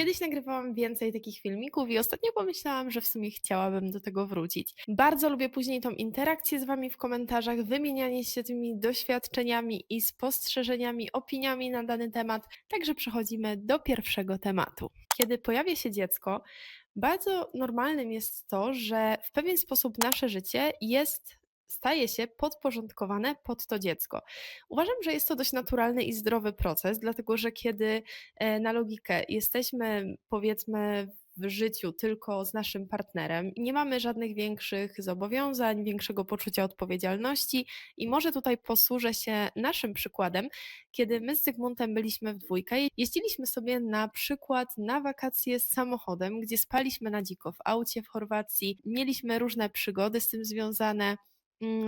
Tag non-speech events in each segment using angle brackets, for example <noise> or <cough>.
Kiedyś nagrywałam więcej takich filmików i ostatnio pomyślałam, że w sumie chciałabym do tego wrócić. Bardzo lubię później tą interakcję z Wami w komentarzach, wymienianie się tymi doświadczeniami i spostrzeżeniami, opiniami na dany temat. Także przechodzimy do pierwszego tematu. Kiedy pojawia się dziecko, bardzo normalnym jest to, że w pewien sposób nasze życie jest staje się podporządkowane pod to dziecko. Uważam, że jest to dość naturalny i zdrowy proces, dlatego że kiedy e, na logikę jesteśmy, powiedzmy, w życiu tylko z naszym partnerem nie mamy żadnych większych zobowiązań, większego poczucia odpowiedzialności i może tutaj posłużę się naszym przykładem, kiedy my z Zygmuntem byliśmy w dwójkę, jeździliśmy sobie na przykład na wakacje z samochodem, gdzie spaliśmy na dziko w aucie w Chorwacji, mieliśmy różne przygody z tym związane,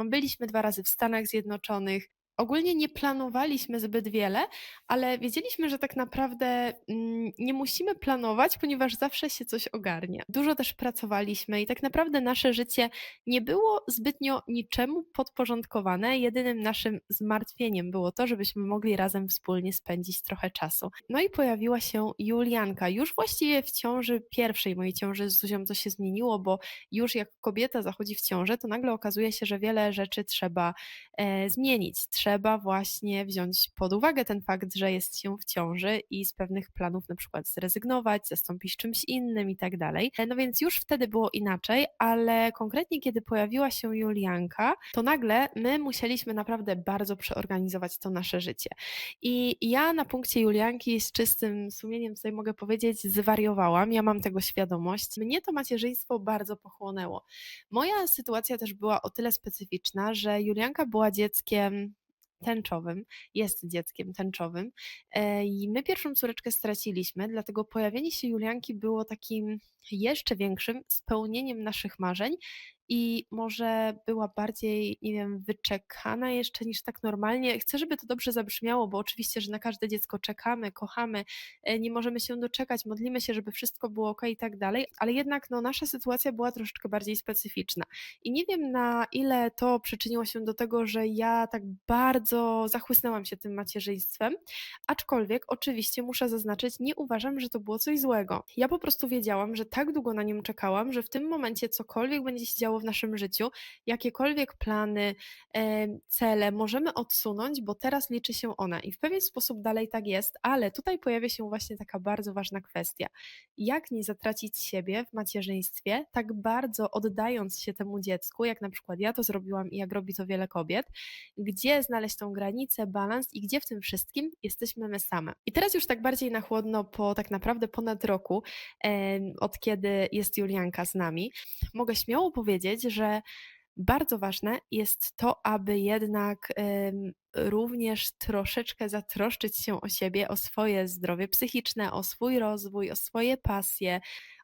byliśmy dwa razy w Stanach Zjednoczonych. Ogólnie nie planowaliśmy zbyt wiele, ale wiedzieliśmy, że tak naprawdę mm, nie musimy planować, ponieważ zawsze się coś ogarnie. Dużo też pracowaliśmy i tak naprawdę nasze życie nie było zbytnio niczemu podporządkowane. Jedynym naszym zmartwieniem było to, żebyśmy mogli razem wspólnie spędzić trochę czasu. No i pojawiła się Julianka. Już właściwie w ciąży pierwszej mojej ciąży z Zuzią to się zmieniło, bo już jak kobieta zachodzi w ciążę, to nagle okazuje się, że wiele rzeczy trzeba e, zmienić trzeba właśnie wziąć pod uwagę ten fakt, że jest się w ciąży i z pewnych planów na przykład zrezygnować, zastąpić czymś innym i tak dalej. No więc już wtedy było inaczej, ale konkretnie kiedy pojawiła się Julianka, to nagle my musieliśmy naprawdę bardzo przeorganizować to nasze życie. I ja na punkcie Julianki z czystym sumieniem tutaj mogę powiedzieć, zwariowałam, ja mam tego świadomość. Mnie to macierzyństwo bardzo pochłonęło. Moja sytuacja też była o tyle specyficzna, że Julianka była dzieckiem tęczowym, jest dzieckiem tęczowym. E, I my pierwszą córeczkę straciliśmy, dlatego pojawienie się Julianki było takim jeszcze większym spełnieniem naszych marzeń i może była bardziej, nie wiem, wyczekana jeszcze niż tak normalnie. Chcę, żeby to dobrze zabrzmiało, bo oczywiście, że na każde dziecko czekamy, kochamy, e, nie możemy się doczekać, modlimy się, żeby wszystko było ok i tak dalej, ale jednak no, nasza sytuacja była troszeczkę bardziej specyficzna. I nie wiem, na ile to przyczyniło się do tego, że ja tak bardzo zachłysnęłam się tym macierzyństwem, aczkolwiek oczywiście muszę zaznaczyć, nie uważam, że to było coś złego. Ja po prostu wiedziałam, że tak długo na nim czekałam, że w tym momencie cokolwiek będzie się działo w naszym życiu, jakiekolwiek plany, cele możemy odsunąć, bo teraz liczy się ona. I w pewien sposób dalej tak jest, ale tutaj pojawia się właśnie taka bardzo ważna kwestia. Jak nie zatracić siebie w macierzyństwie, tak bardzo oddając się temu dziecku, jak na przykład ja to zrobiłam i jak robi to wiele kobiet, gdzie znaleźć tą granicę, balans i gdzie w tym wszystkim jesteśmy my same. I teraz już tak bardziej na chłodno po tak naprawdę ponad roku, od kiedy jest Julianka z nami, mogę śmiało powiedzieć, że bardzo ważne jest to, aby jednak również troszeczkę zatroszczyć się o siebie, o swoje zdrowie psychiczne, o swój rozwój, o swoje pasje,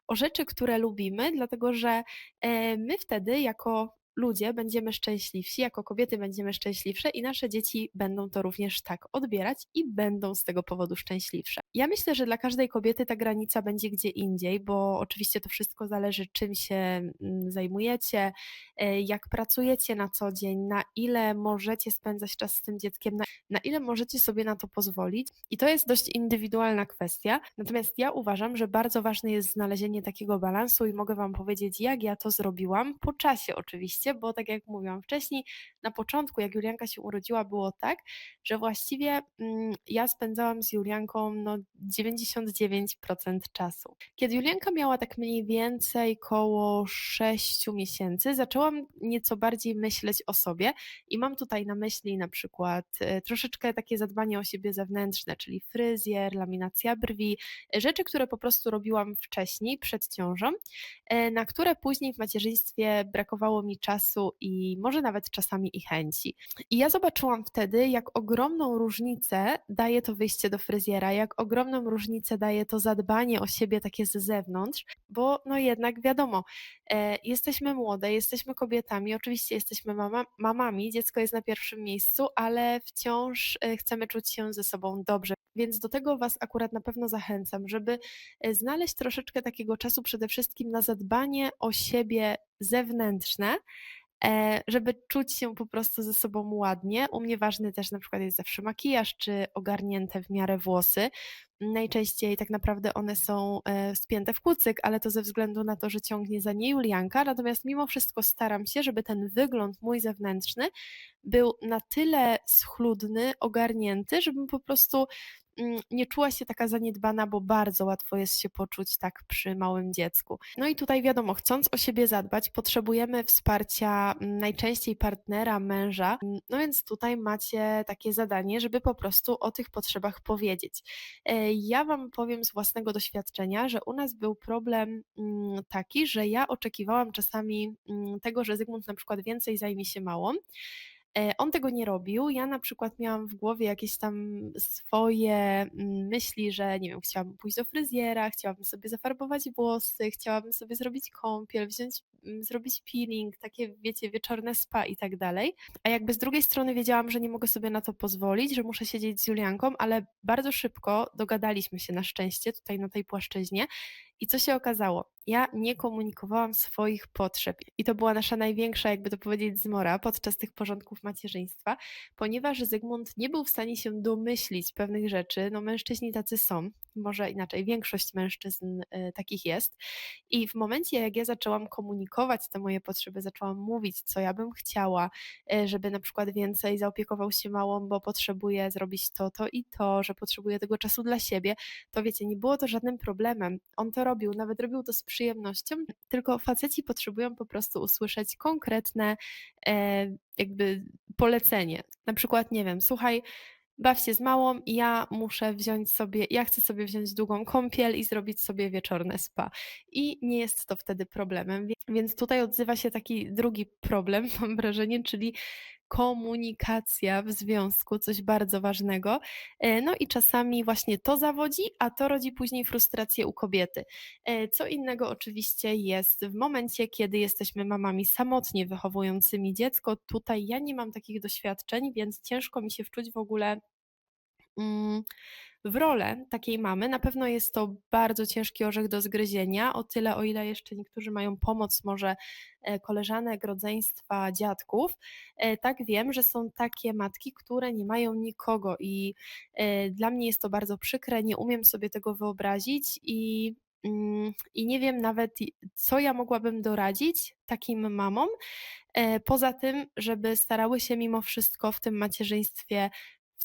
o rzeczy, które lubimy, dlatego że my wtedy jako ludzie będziemy szczęśliwsi, jako kobiety będziemy szczęśliwsze i nasze dzieci będą to również tak odbierać i będą z tego powodu szczęśliwsze. Ja myślę, że dla każdej kobiety ta granica będzie gdzie indziej, bo oczywiście to wszystko zależy, czym się mm, zajmujecie, e, jak pracujecie na co dzień, na ile możecie spędzać czas z tym dzieckiem, na, na ile możecie sobie na to pozwolić. I to jest dość indywidualna kwestia. Natomiast ja uważam, że bardzo ważne jest znalezienie takiego balansu i mogę Wam powiedzieć, jak ja to zrobiłam, po czasie oczywiście bo tak jak mówiłam wcześniej, na początku, jak Julianka się urodziła, było tak, że właściwie mm, ja spędzałam z Julianką no, 99% czasu. Kiedy Julianka miała tak mniej więcej koło 6 miesięcy, zaczęłam nieco bardziej myśleć o sobie i mam tutaj na myśli na przykład e, troszeczkę takie zadbanie o siebie zewnętrzne, czyli fryzjer, laminacja brwi, rzeczy, które po prostu robiłam wcześniej, przed ciążą, e, na które później w macierzyństwie brakowało mi czasu czasu i może nawet czasami i chęci. I ja zobaczyłam wtedy, jak ogromną różnicę daje to wyjście do fryzjera, jak ogromną różnicę daje to zadbanie o siebie takie z zewnątrz, bo no jednak wiadomo, e, jesteśmy młode, jesteśmy kobietami, oczywiście jesteśmy mama, mamami, dziecko jest na pierwszym miejscu, ale wciąż e, chcemy czuć się ze sobą dobrze. Więc do tego Was akurat na pewno zachęcam, żeby e, znaleźć troszeczkę takiego czasu przede wszystkim na zadbanie o siebie zewnętrzne, żeby czuć się po prostu ze sobą ładnie. U mnie ważny też na przykład jest zawsze makijaż czy ogarnięte w miarę włosy. Najczęściej tak naprawdę one są e, spięte w kucyk, ale to ze względu na to, że ciągnie za nie Julianka. Natomiast mimo wszystko staram się, żeby ten wygląd mój zewnętrzny był na tyle schludny, ogarnięty, żebym po prostu nie czuła się taka zaniedbana, bo bardzo łatwo jest się poczuć tak przy małym dziecku. No i tutaj wiadomo, chcąc o siebie zadbać, potrzebujemy wsparcia mm, najczęściej partnera, męża. Mm, No więc tutaj macie takie zadanie, żeby po prostu o tych potrzebach powiedzieć. E, Ja Wam powiem z własnego doświadczenia, że u nas był problem mm, taki, że ja oczekiwałam czasami mm, tego, że Zygmunt na przykład więcej zajmie się małą. E, On tego nie robił. Ja na przykład miałam w głowie jakieś tam swoje mm, myśli, że nie wiem, chciałabym pójść do fryzjera, chciałabym sobie zafarbować włosy, chciałabym sobie zrobić kąpiel, wziąć, mm, zrobić peeling, takie wiecie, wieczorne spa i tak dalej. A jakby z drugiej strony wiedziałam, że nie mogę sobie na to pozwolić, że muszę siedzieć z Julianką, ale bardzo szybko dogadaliśmy się na szczęście tutaj na tej płaszczyźnie. I co się okazało? Ja nie komunikowałam swoich potrzeb i to była nasza największa, jakby to powiedzieć, zmora podczas tych porządków macierzyństwa, ponieważ Zygmunt nie był w stanie się domyślić pewnych rzeczy. No, mężczyźni tacy są, może inaczej, większość mężczyzn y, takich jest. I w momencie, jak ja zaczęłam komunikować te moje potrzeby, zaczęłam mówić, co ja bym chciała, y, żeby na przykład więcej zaopiekował się małą, bo potrzebuję zrobić to, to i to, że potrzebuję tego czasu dla siebie, to wiecie, nie było to żadnym problemem. On to robił, nawet robił to z przyjemnością, tylko faceci potrzebują po prostu usłyszeć konkretne e, jakby polecenie. Na przykład, nie wiem, słuchaj, baw się z małą ja muszę wziąć sobie, ja chcę sobie wziąć długą kąpiel i zrobić sobie wieczorne spa. I nie jest to wtedy problemem. Więc tutaj odzywa się taki drugi problem, <laughs> mam wrażenie, czyli komunikacja w związku, coś bardzo ważnego. E, No i czasami właśnie to zawodzi, a to rodzi później frustrację u kobiety. E, Co innego oczywiście jest w momencie, kiedy jesteśmy mamami samotnie wychowującymi dziecko. Tutaj ja nie mam takich doświadczeń, więc ciężko mi się wczuć w ogóle w rolę takiej mamy. Na pewno jest to bardzo ciężki orzech do zgryzienia, o tyle, o ile jeszcze niektórzy mają pomoc może e, koleżanek, rodzeństwa, dziadków. E, Tak wiem, że są takie matki, które nie mają nikogo i e, dla mnie jest to bardzo przykre, nie umiem sobie tego wyobrazić i mm, i nie wiem nawet, co ja mogłabym doradzić takim mamom, poza tym, żeby starały się mimo wszystko w tym macierzyństwie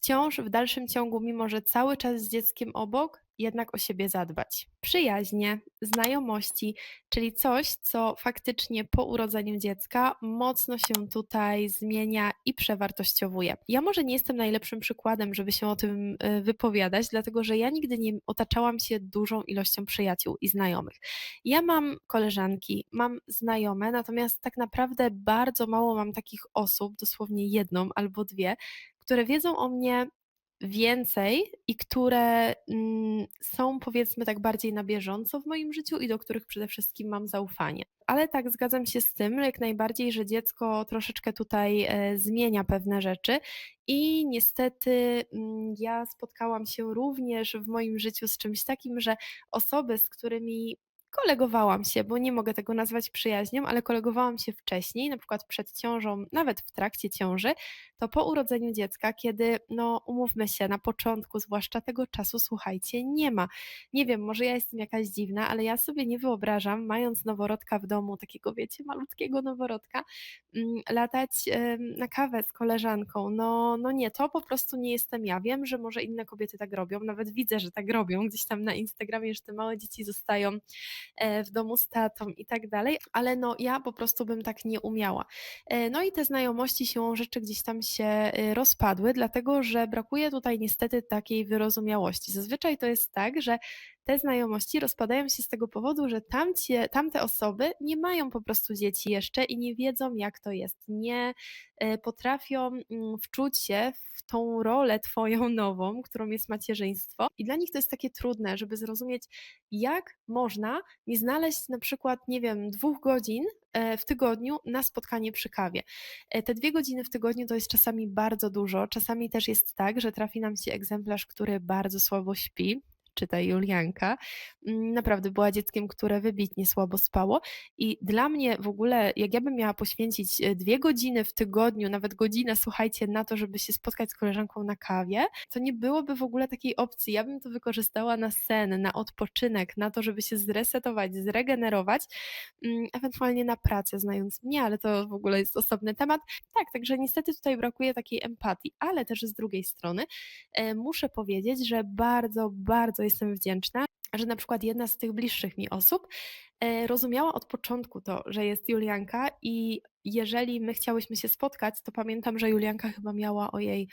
wciąż w dalszym ciągu, mimo że cały czas z dzieckiem obok, jednak o siebie zadbać. Przyjaźnie, znajomości, czyli coś, co faktycznie po urodzeniu dziecka mocno się tutaj zmienia i przewartościowuje. Ja może nie jestem najlepszym przykładem, żeby się o tym y, wypowiadać, dlatego że ja nigdy nie otaczałam się dużą ilością przyjaciół i znajomych. Ja mam koleżanki, mam znajome, natomiast tak naprawdę bardzo mało mam takich osób, dosłownie jedną albo dwie, które wiedzą o mnie więcej i które mm, są powiedzmy tak bardziej na bieżąco w moim życiu i do których przede wszystkim mam zaufanie. Ale tak, zgadzam się z tym jak najbardziej, że dziecko troszeczkę tutaj e, zmienia pewne rzeczy i niestety mm, ja spotkałam się również w moim życiu z czymś takim, że osoby, z którymi kolegowałam się, bo nie mogę tego nazwać przyjaźnią, ale kolegowałam się wcześniej, na przykład przed ciążą, nawet w trakcie ciąży, to po urodzeniu dziecka, kiedy, no umówmy się, na początku, zwłaszcza tego czasu, słuchajcie, nie ma. Nie wiem, może ja jestem jakaś dziwna, ale ja sobie nie wyobrażam, mając noworodka w domu, takiego wiecie, malutkiego noworodka, mm, latać na kawę z koleżanką. No, no nie, to po prostu nie jestem ja. Wiem, że może inne kobiety tak robią, nawet widzę, że tak robią gdzieś tam na Instagramie, że te małe dzieci zostają w domu z tatą i tak dalej, ale no ja po prostu bym tak nie umiała. E, No i te znajomości siłą rzeczy gdzieś tam się e, rozpadły, dlatego że brakuje tutaj niestety takiej wyrozumiałości. Zazwyczaj to jest tak, że te znajomości rozpadają się z tego powodu, że tamcie, tamte osoby nie mają po prostu dzieci jeszcze i nie wiedzą, jak to jest. Nie e, potrafią mm, wczuć się w tą rolę twoją nową, którą jest macierzyństwo. I dla nich to jest takie trudne, żeby zrozumieć, jak można nie znaleźć na przykład, nie wiem, dwóch godzin e, w tygodniu na spotkanie przy kawie. E, Te dwie godziny w tygodniu to jest czasami bardzo dużo. Czasami też jest tak, że trafi nam się egzemplarz, który bardzo słabo śpi. Czytaj Julianka. Mm, Naprawdę była dzieckiem, które wybitnie słabo spało i dla mnie w ogóle, jak ja bym miała poświęcić e, 2 godziny w tygodniu, nawet godzinę, słuchajcie, na to, żeby się spotkać z koleżanką na kawie, to nie byłoby w ogóle takiej opcji. Ja bym to wykorzystała na sen, na odpoczynek, na to, żeby się zresetować, zregenerować, mm, ewentualnie na pracę, znając mnie, ale to w ogóle jest osobny temat. Tak, także niestety tutaj brakuje takiej empatii, ale też z drugiej strony e, muszę powiedzieć, że bardzo, bardzo jestem wdzięczna, że na przykład jedna z tych bliższych mi osób e, rozumiała od początku to, że jest Julianka i jeżeli my chciałyśmy się spotkać, to pamiętam, że Julianka chyba miała o jej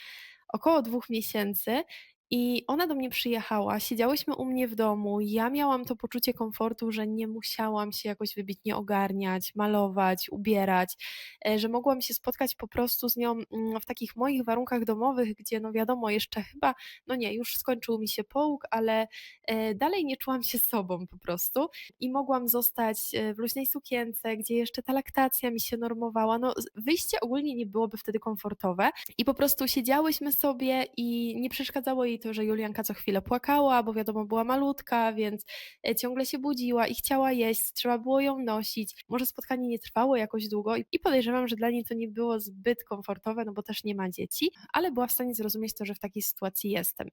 około dwóch miesięcy i ona do mnie przyjechała, siedziałyśmy u mnie w domu, ja miałam to poczucie komfortu, że nie musiałam się jakoś wybitnie ogarniać, malować, ubierać, e, że mogłam się spotkać po prostu z nią mm, w takich moich warunkach domowych, gdzie no wiadomo, jeszcze chyba, no nie, już skończył mi się połóg, ale e, dalej nie czułam się sobą po prostu. I mogłam zostać e, w luźnej sukience, gdzie jeszcze ta laktacja mi się normowała. No, wyjście ogólnie nie byłoby wtedy komfortowe. I po prostu siedziałyśmy sobie i nie przeszkadzało jej to, że Julianka co chwilę płakała, bo wiadomo, była malutka, więc e, ciągle się budziła i chciała jeść, trzeba było ją nosić. Może spotkanie nie trwało jakoś długo i podejrzewam, że dla niej to nie było zbyt komfortowe, no bo też nie ma dzieci, ale była w stanie zrozumieć to, że w takiej sytuacji jestem.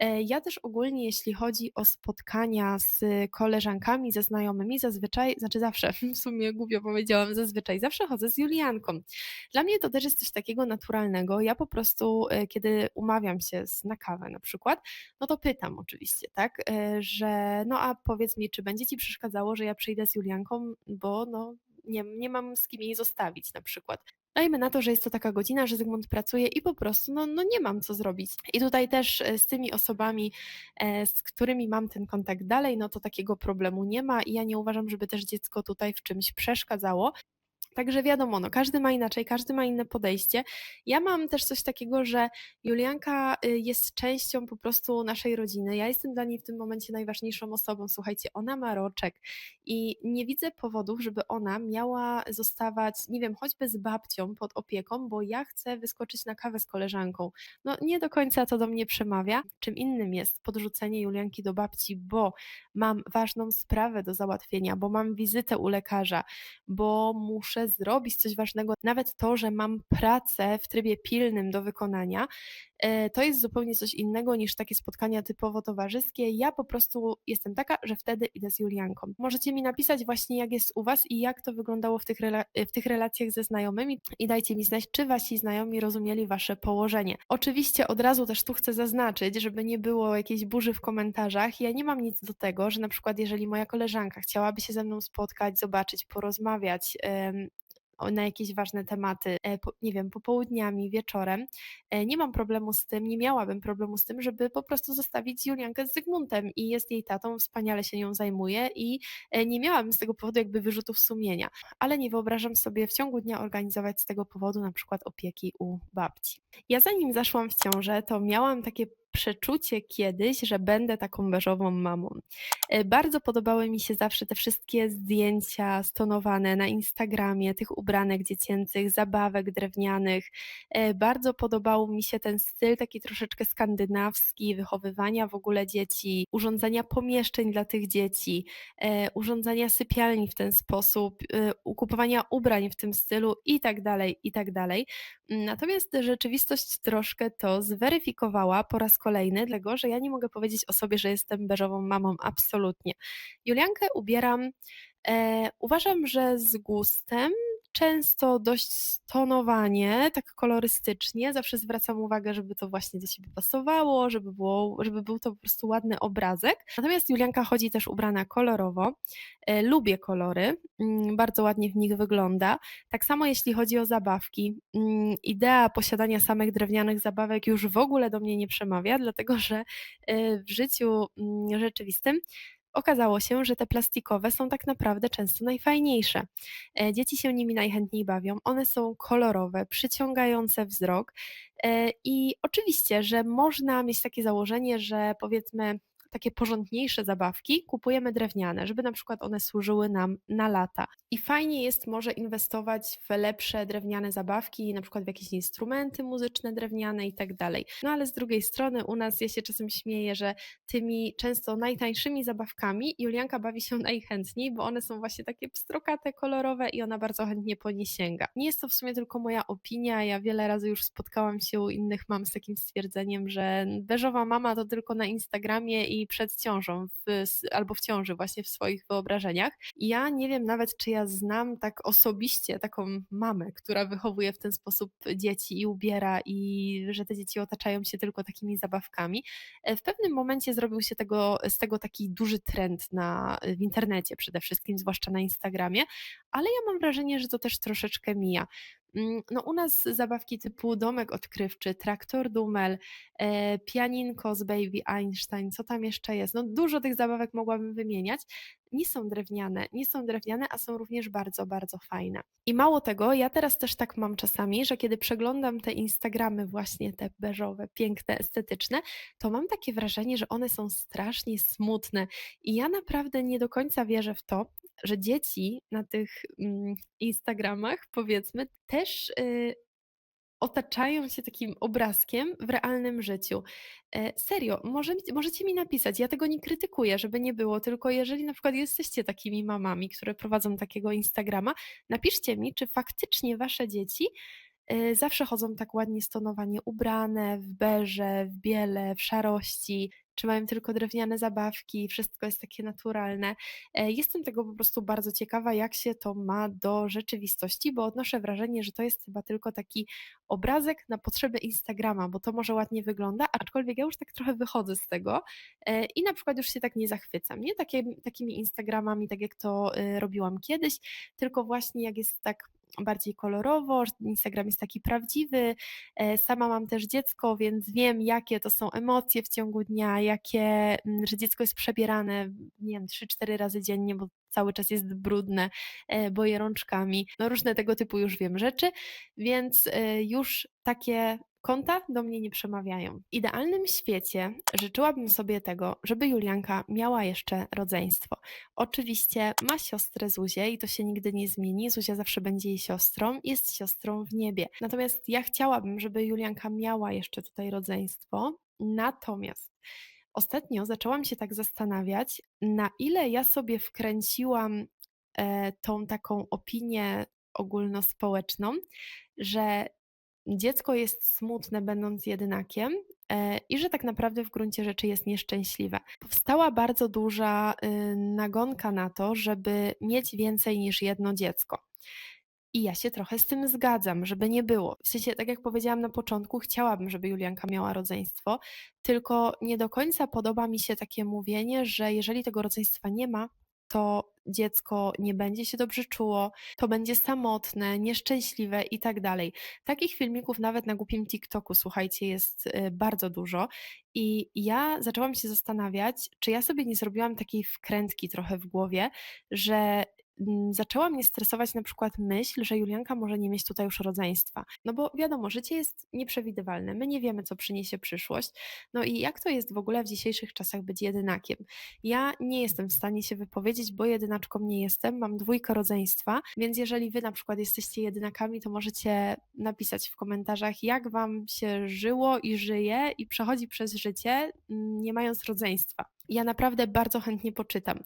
E, Ja też ogólnie, jeśli chodzi o spotkania z koleżankami, ze znajomymi, zazwyczaj, znaczy zawsze, <laughs> w sumie głupio powiedziałam, zazwyczaj, zawsze chodzę z Julianką. Dla mnie to też jest coś takiego naturalnego. Ja po prostu, e, kiedy umawiam się na kawę na przykład, no to pytam oczywiście, tak, e, że no a powiedz mi, czy będzie ci przeszkadzało, że ja przyjdę z Julianką, bo no nie, nie mam z kim jej zostawić na przykład. Dajmy na to, że jest to taka godzina, że Zygmunt pracuje i po prostu no, no nie mam co zrobić. I tutaj też e, z tymi osobami, e, z którymi mam ten kontakt dalej, no to takiego problemu nie ma i ja nie uważam, żeby też dziecko tutaj w czymś przeszkadzało. Także wiadomo, no, każdy ma inaczej, każdy ma inne podejście. Ja mam też coś takiego, że Julianka y, jest częścią po prostu naszej rodziny. Ja jestem dla niej w tym momencie najważniejszą osobą. Słuchajcie, ona ma roczek i nie widzę powodów, żeby ona miała zostawać, nie wiem, choćby z babcią pod opieką, bo ja chcę wyskoczyć na kawę z koleżanką. No nie do końca to do mnie przemawia. Czym innym jest podrzucenie Julianki do babci, bo mam ważną sprawę do załatwienia, bo mam wizytę u lekarza, bo muszę zrobić coś ważnego. Nawet to, że mam pracę w trybie pilnym do wykonania, to jest zupełnie coś innego niż takie spotkania typowo towarzyskie. Ja po prostu jestem taka, że wtedy idę z Julianką. Możecie mi napisać właśnie, jak jest u Was i jak to wyglądało w tych, rela- w tych relacjach ze znajomymi i dajcie mi znać, czy Wasi znajomi rozumieli Wasze położenie. Oczywiście od razu też tu chcę zaznaczyć, żeby nie było jakiejś burzy w komentarzach. Ja nie mam nic do tego, że na przykład jeżeli moja koleżanka chciałaby się ze mną spotkać, zobaczyć, porozmawiać, na jakieś ważne tematy, e, nie wiem, popołudniami, wieczorem. E, Nie mam problemu z tym, nie miałabym problemu z tym, żeby po prostu zostawić Juliankę z Zygmuntem i jest jej tatą, wspaniale się nią zajmuje i e, nie miałabym z tego powodu jakby wyrzutów sumienia, ale nie wyobrażam sobie w ciągu dnia organizować z tego powodu na przykład opieki u babci. Ja zanim zaszłam w ciążę, to miałam takie przeczucie kiedyś, że będę taką beżową mamą. E, Bardzo podobały mi się zawsze te wszystkie zdjęcia stonowane na Instagramie, tych ubranek dziecięcych, zabawek drewnianych. E, Bardzo podobał mi się ten styl taki troszeczkę skandynawski, wychowywania w ogóle dzieci, urządzania pomieszczeń dla tych dzieci, e, urządzania sypialni w ten sposób, e, kupowania ubrań w tym stylu i tak dalej, i tak dalej. Natomiast rzeczywistość troszkę to zweryfikowała po raz kolejny, dlatego że ja nie mogę powiedzieć o sobie, że jestem beżową mamą, absolutnie. Juliankę ubieram, e, uważam, że z gustem, często dość stonowanie, tak kolorystycznie. Zawsze zwracam uwagę, żeby to właśnie do siebie pasowało, żeby, było, żeby był to po prostu ładny obrazek. Natomiast Julianka chodzi też ubrana kolorowo. E, lubię kolory, mm, bardzo ładnie w nich wygląda. Tak samo jeśli chodzi o zabawki. Mm, Idea posiadania samych drewnianych zabawek już w ogóle do mnie nie przemawia, dlatego że e, w życiu mm, rzeczywistym okazało się, że te plastikowe są tak naprawdę często najfajniejsze. E, Dzieci się nimi najchętniej bawią. One są kolorowe, przyciągające wzrok. e, I oczywiście, że można mieć takie założenie, że powiedzmy takie porządniejsze zabawki, kupujemy drewniane, żeby na przykład one służyły nam na lata. I fajnie jest może inwestować w lepsze drewniane zabawki, na przykład w jakieś instrumenty muzyczne drewniane i tak dalej. No ale z drugiej strony u nas, ja się czasem śmieję, że tymi często najtańszymi zabawkami Julianka bawi się <laughs> najchętniej, bo one są właśnie takie pstrokate, kolorowe i ona bardzo chętnie po nie sięga. Nie jest to w sumie tylko moja opinia, ja wiele razy już spotkałam się u innych mam z takim stwierdzeniem, że beżowa mama to tylko na Instagramie i przed ciążą, w, albo w ciąży właśnie w swoich wyobrażeniach. I ja nie wiem nawet, czy ja znam tak osobiście taką mamę, która wychowuje w ten sposób dzieci i ubiera i że te dzieci otaczają się tylko takimi zabawkami. E, w pewnym momencie zrobił się tego, z tego taki duży trend na, w internecie przede wszystkim, zwłaszcza na Instagramie, ale ja mam wrażenie, że to też troszeczkę mija. Mm, no u nas zabawki typu domek odkrywczy, traktor Dumel, e, pianinko z Baby Einstein, co tam jeszcze jest? No dużo tych zabawek mogłabym wymieniać. Nie są drewniane, nie są drewniane, a są również bardzo, bardzo fajne. I mało tego, ja teraz też tak mam czasami, że kiedy przeglądam te Instagramy właśnie te beżowe, piękne, estetyczne, to mam takie wrażenie, że one są strasznie smutne i ja naprawdę nie do końca wierzę w to, że dzieci na tych mm, Instagramach, powiedzmy, też y, otaczają się takim obrazkiem w realnym życiu. E, serio, może, możecie mi napisać, ja tego nie krytykuję, żeby nie było, tylko jeżeli na przykład jesteście takimi mamami, które prowadzą takiego Instagrama, napiszcie mi, czy faktycznie wasze dzieci zawsze chodzą tak ładnie stonowanie ubrane, w berze, w biele, w szarości, czy mają tylko drewniane zabawki, wszystko jest takie naturalne. E, jestem tego po prostu bardzo ciekawa, jak się to ma do rzeczywistości, bo odnoszę wrażenie, że to jest chyba tylko taki obrazek na potrzeby Instagrama, bo to może ładnie wygląda, aczkolwiek ja już tak trochę wychodzę z tego e, i na przykład już się tak nie zachwycam, nie Takie, takimi Instagramami, tak jak to e, robiłam kiedyś, tylko właśnie jak jest tak bardziej kolorowo, Instagram jest taki prawdziwy. E, sama mam też dziecko, więc wiem, jakie to są emocje w ciągu dnia, jakie, mm, że dziecko jest przebierane, nie wiem, 3-4 razy dziennie, bo cały czas jest brudne, e, boje rączkami, no różne tego typu już wiem rzeczy, więc e, już takie konta do mnie nie przemawiają. W idealnym świecie życzyłabym sobie tego, żeby Julianka miała jeszcze rodzeństwo. Oczywiście ma siostrę Zuzię i to się nigdy nie zmieni. Zuzia zawsze będzie jej siostrą, jest siostrą w niebie. Natomiast ja chciałabym, żeby Julianka miała jeszcze tutaj rodzeństwo. Natomiast ostatnio zaczęłam się tak zastanawiać, na ile ja sobie wkręciłam e, tą taką opinię ogólnospołeczną, że dziecko jest smutne, będąc jedynakiem, e, i że tak naprawdę w gruncie rzeczy jest nieszczęśliwe. Powstała bardzo duża y, nagonka na to, żeby mieć więcej niż jedno dziecko. I ja się trochę z tym zgadzam, żeby nie było. W sensie, tak jak powiedziałam na początku, chciałabym, żeby Julianka miała rodzeństwo, tylko nie do końca podoba mi się takie mówienie, że jeżeli tego rodzeństwa nie ma, to dziecko nie będzie się dobrze czuło, to będzie samotne, nieszczęśliwe i tak dalej. Takich filmików nawet na głupim TikToku, słuchajcie, jest y, bardzo dużo. I ja zaczęłam się zastanawiać, czy ja sobie nie zrobiłam takiej wkrętki trochę w głowie, że zaczęła mnie stresować na przykład myśl, że Julianka może nie mieć tutaj już rodzeństwa. No bo wiadomo, życie jest nieprzewidywalne, my nie wiemy, co przyniesie przyszłość. No i jak to jest w ogóle w dzisiejszych czasach być jedynakiem? Ja nie jestem w stanie się wypowiedzieć, bo jedynaczką nie jestem, mam dwójkę rodzeństwa, więc jeżeli wy na przykład jesteście jedynakami, to możecie napisać w komentarzach, jak wam się żyło i żyje i przechodzi przez życie, nie mając rodzeństwa ja naprawdę bardzo chętnie poczytam.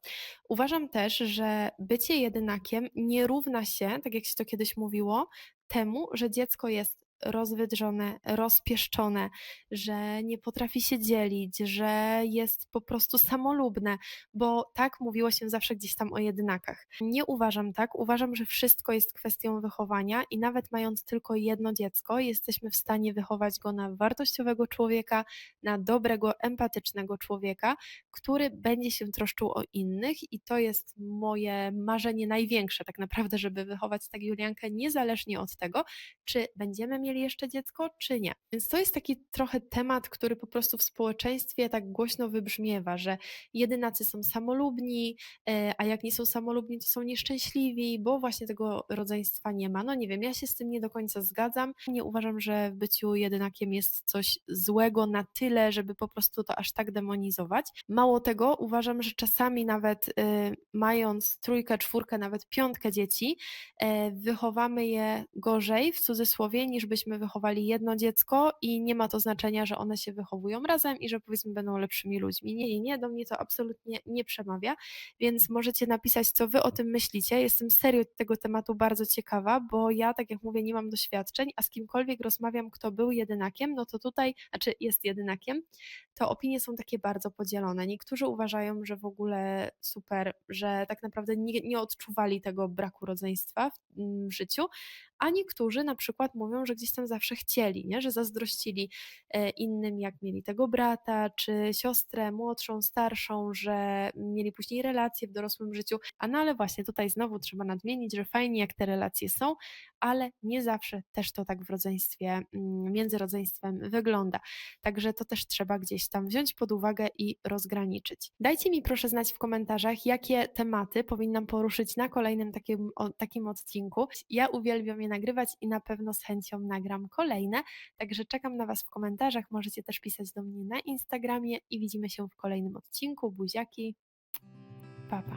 Uważam też, że bycie jedynakiem nie równa się, tak jak się to kiedyś mówiło, temu, że dziecko jest rozwydrzone, rozpieszczone, że nie potrafi się dzielić, że jest po prostu samolubne, bo tak mówiło się zawsze gdzieś tam o jedynakach. Nie uważam tak, uważam, że wszystko jest kwestią wychowania i nawet mając tylko jedno dziecko, jesteśmy w stanie wychować go na wartościowego człowieka, na dobrego, empatycznego człowieka, który będzie się troszczył o innych i to jest moje marzenie największe tak naprawdę, żeby wychować tak Juliankę niezależnie od tego, czy będziemy mieli jeszcze dziecko, czy nie. Więc to jest taki trochę temat, który po prostu w społeczeństwie tak głośno wybrzmiewa, że jedynacy są samolubni, e, a jak nie są samolubni, to są nieszczęśliwi, bo właśnie tego rodzeństwa nie ma. No nie wiem, ja się z tym nie do końca zgadzam. Nie uważam, że w byciu jedynakiem jest coś złego na tyle, żeby po prostu to aż tak demonizować. Mało tego, uważam, że czasami nawet y, mając trójkę, czwórkę, nawet piątkę dzieci, e, wychowamy je gorzej w cudzysłowie, niż byśmy wychowali jedno dziecko i nie ma to znaczenia, że one się wychowują razem i że powiedzmy będą lepszymi ludźmi. Nie, nie, nie, do mnie to absolutnie nie przemawia, więc możecie napisać, co wy o tym myślicie. Jestem serio tego tematu bardzo ciekawa, bo ja, tak jak mówię, nie mam doświadczeń, a z kimkolwiek rozmawiam, kto był jedynakiem, no to tutaj, znaczy jest jedynakiem, to opinie są takie bardzo podzielone. Niektórzy uważają, że w ogóle super, że tak naprawdę nie, nie odczuwali tego braku rodzeństwa w, mm, w życiu, a niektórzy na przykład mówią, że gdzieś tam zawsze chcieli, nie? że zazdrościli e, innym, jak mieli tego brata, czy siostrę młodszą, starszą, że mieli później relacje w dorosłym życiu. A no ale właśnie tutaj znowu trzeba nadmienić, że fajnie jak te relacje są, ale nie zawsze też to tak w rodzeństwie, mm, między rodzeństwem wygląda. Także to też trzeba gdzieś tam wziąć pod uwagę i rozgraniczyć. Dajcie mi proszę znać w komentarzach, jakie tematy powinnam poruszyć na kolejnym takim, o, takim odcinku. Ja uwielbiam je nagrywać i na pewno z chęcią nagram kolejne, także czekam na Was w komentarzach. Możecie też pisać do mnie na Instagramie i widzimy się w kolejnym odcinku. Buziaki. Pa, pa.